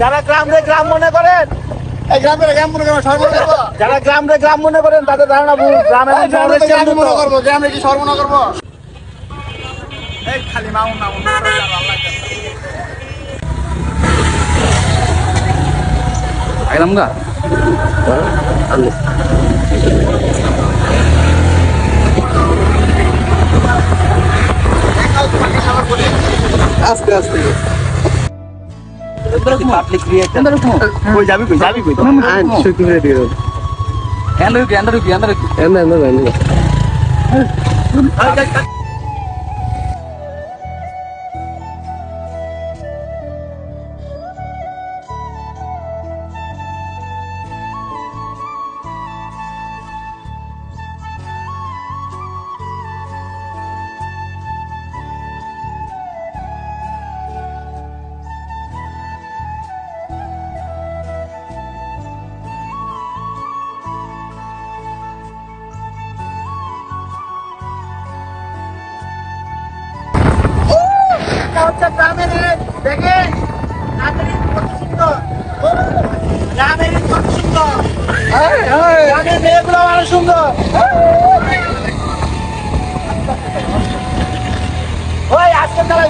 যারা গ্রাম রে গ্রাম মনে করেন এই গ্রামের গ্রাম মনে যারা গ্রাম রে গ্রাম মনে করেন তাদের ধারণা ভুল। গ্রাম মনে করব। কি সর্বনা করব? এই খালি মাউন মাউন। আইলাম গা। আস্তে আস্তে। Berarti public creator. Andar ukmo. Koi jabi koi jabi koi. An shooting radio. Andar ukmo andar ukmo andar ukmo. Andar andar andar. হচ্ছে গ্রামের। দেখেন গ্রামের কত সুন্দর। গ্রামের কত সুন্দর। গ্রামের মেয়েগুলো অনেক সুন্দর। ওই আজকে তারা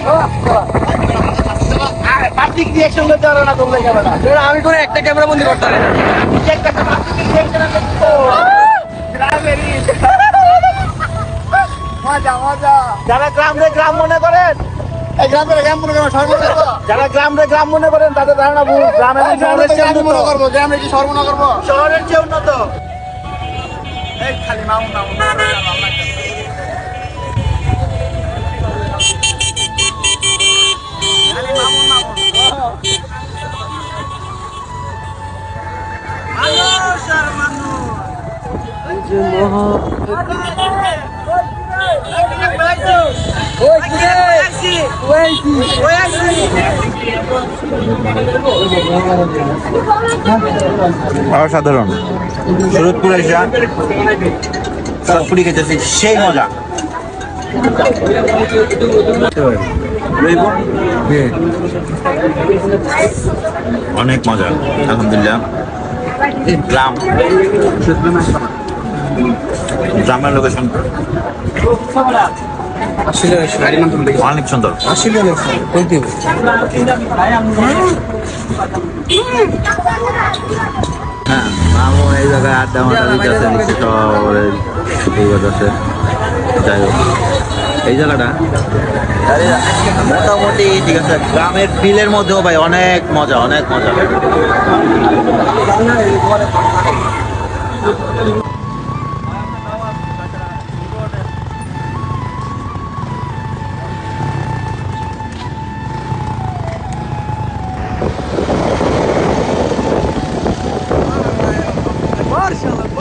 পাবলিক রিয়াকশন করতে পারো না তোমরা ক্যামেরা আমি করে একটা ক্যামেরা বন্দি করতে পারি একটা পাবলিক রিয়াকশন গ্রামের মজা মজা। যারা গ্রাম এই গ্রামের গ্রাম মনে করব সর্বনা করব যারা গ্রাম গ্রাম মনে করেন তাদের ধারণা ভুল। গ্রাম শহরের চেয়ে গ্রাম উন্নত। করব গ্রামে কি সর্বনা করব। শহরের চেয়ে উন্নত। এই খালি মাউন মাউন খালি মাউন মাউন অসাধারণ। শরৎপুরে এসে চটপুরি খেতেছি সেই মজা। অনেক মজা আলহামদুলিল্লাহ। গ্রাম। গ্রামের লোকেশন আসলে তুমি অনেক সুন্দর দিব? হ্যাঁ মামু এই জায়গায় আড্ডা মাড্ডা দিতেছে নিচে সব করতেছে যাই হোক। এই জায়গাটা? মোটামুটি ঠিক আছে। গ্রামের ফিলের মধ্যেও ভাই অনেক মজা অনেক মজা। Marş alalım.